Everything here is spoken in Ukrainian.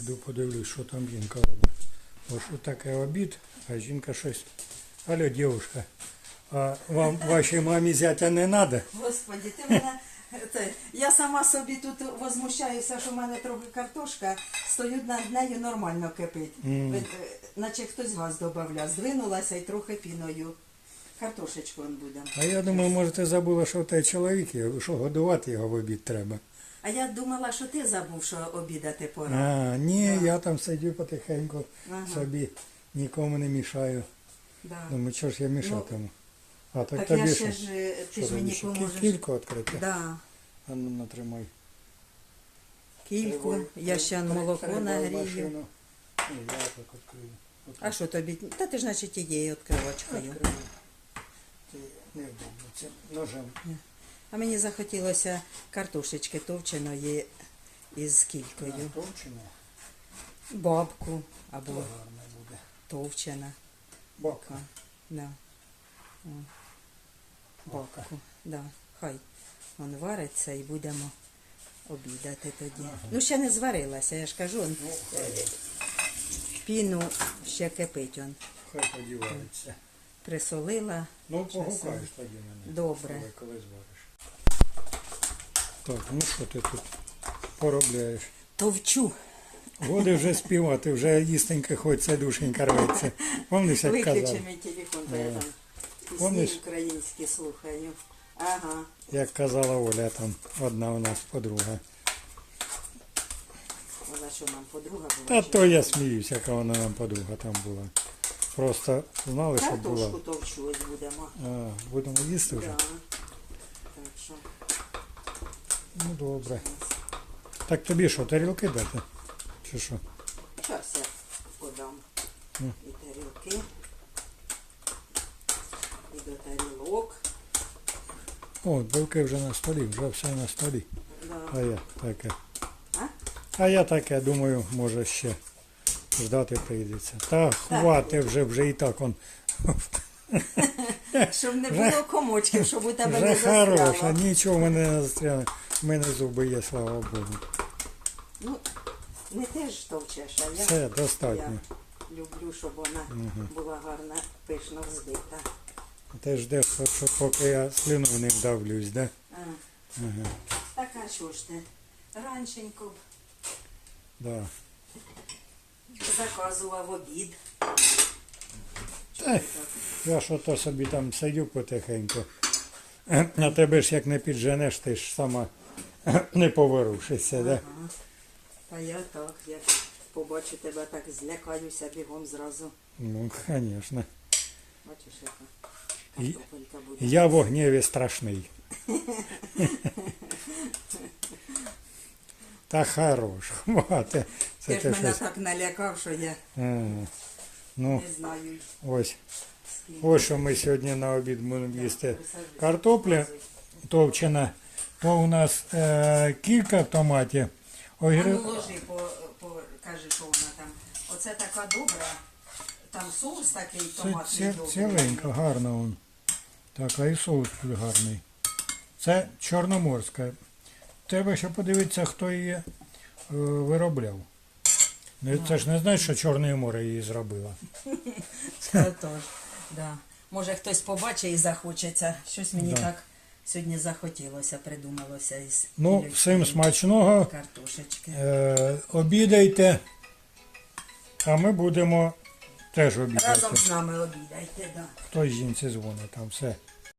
Піду подивлюсь, що там жінка робить. Ось що таке обід, а жінка щось. Алло, дівушка, а вам вашій мамі зятя не треба? Господи, ти мене. Я сама собі тут возмущаюся, що в мене трохи картошка, стою над нею нормально кипить. Е, Наче хтось газ додавав, здвинулася і трохи піною. Картошечку он буде. А я думаю, може ти забула, що тебе чоловік що годувати його в обід треба. А я думала, що ти забув, що обідати пора. А, ні, я там сидю потихеньку Ага. собі, нікому не мішаю. Да. Думаю, що ж я мішатиму. А так, Так я що? ще ж, е, ти ж мені поможеш. Кілько відкрити? Да. А ну натримай. Кільку, я ще молоко Треба нагрію. Ні, я так відкрию. От А що тобі? Та ти ж значить тією відкривачкою. Ти не вдобно цим ножем. А мені захотілося картошечки товченої із кількою. Товчено, Бабку то або гарно буде. товчена. Бока. Да. О. Бабку. Да. Хай он вариться і будемо обідати тоді. Ну ще не зварилася, я ж кажу, он, Ну, хай, піну ще кипить он. хай подівається. Присолила. Ну, погукаєш тоді мене. Добре. Коли, коли звариш. Так, ну що ти тут поробляєш? Товчу. Годи вже співати, вже їстеньки хочеться, душенька рветься. Помниш, як Виключи мій телефон, то я там Помниш? пісні українські слухаю. Ага. Як казала Оля, там одна у нас подруга. Вона що нам подруга була? Та чи? то я сміюся, яка вона нам подруга там була. Просто знали, що Картошку була. товчу ось будемо. А, будемо їсти вже? Да. Так що Ну добре. Так тобі що, тарілки дати? Чи що? зараз я подам Ну. і тарілки, і до тарілок. О, білки вже на столі, вже все на столі. Да. А я таке. А? А я таке, думаю, може ще ждати прийдеться. Та хвати вже, вже і так он. Щоб не було комочків, щоб у тебе не хороша, нічого в мене не застряне. У мене зуби є, слава Богу. Ну, не ти ж товчеш, а я, Все, достатньо. я люблю, щоб вона була гарна, пишно взбита. Ти ждеш, що поки я слюну не вдавлюсь, да? А. Ага, Так, а що ж ти? Ранченько б да. заказував обід. Та, я що то собі там сидю потихеньку. А тебе ж як не підженеш, ти ж сама не поворушишся, да? Ага. Та я так, як побачу тебе, так злякаюся бігом зразу. Ну, звісно. Бачиш, яка картопелька буде. Я в гніві страшний. Та хорош, хвати. Це Ти ж мене щось. так налякав, що я А, Ну, не знаю. ось. Ось що ми сьогодні на обід будемо їсти. Картопля товчена, то у нас е, кілька томатів. А Огір... ну ложи, по, по, кажи, що вона там. Оце така добра. Там соус такий томатний добрий. ціленька, гарна он. Так, а і соус тут гарний. Це чорноморська. Треба ще подивитися, хто її е, виробляв. Ну, Це ж не значить, що Чорне море її зробило. Це тож, да. Може хтось побачить і захочеться. Щось мені Да. так сьогодні захотілося, придумалося із Ну, всім смачного. картошечки. Е, обідайте, а ми будемо теж обідати. Разом з нами обідайте, да. Хтось жінці дзвонить там все.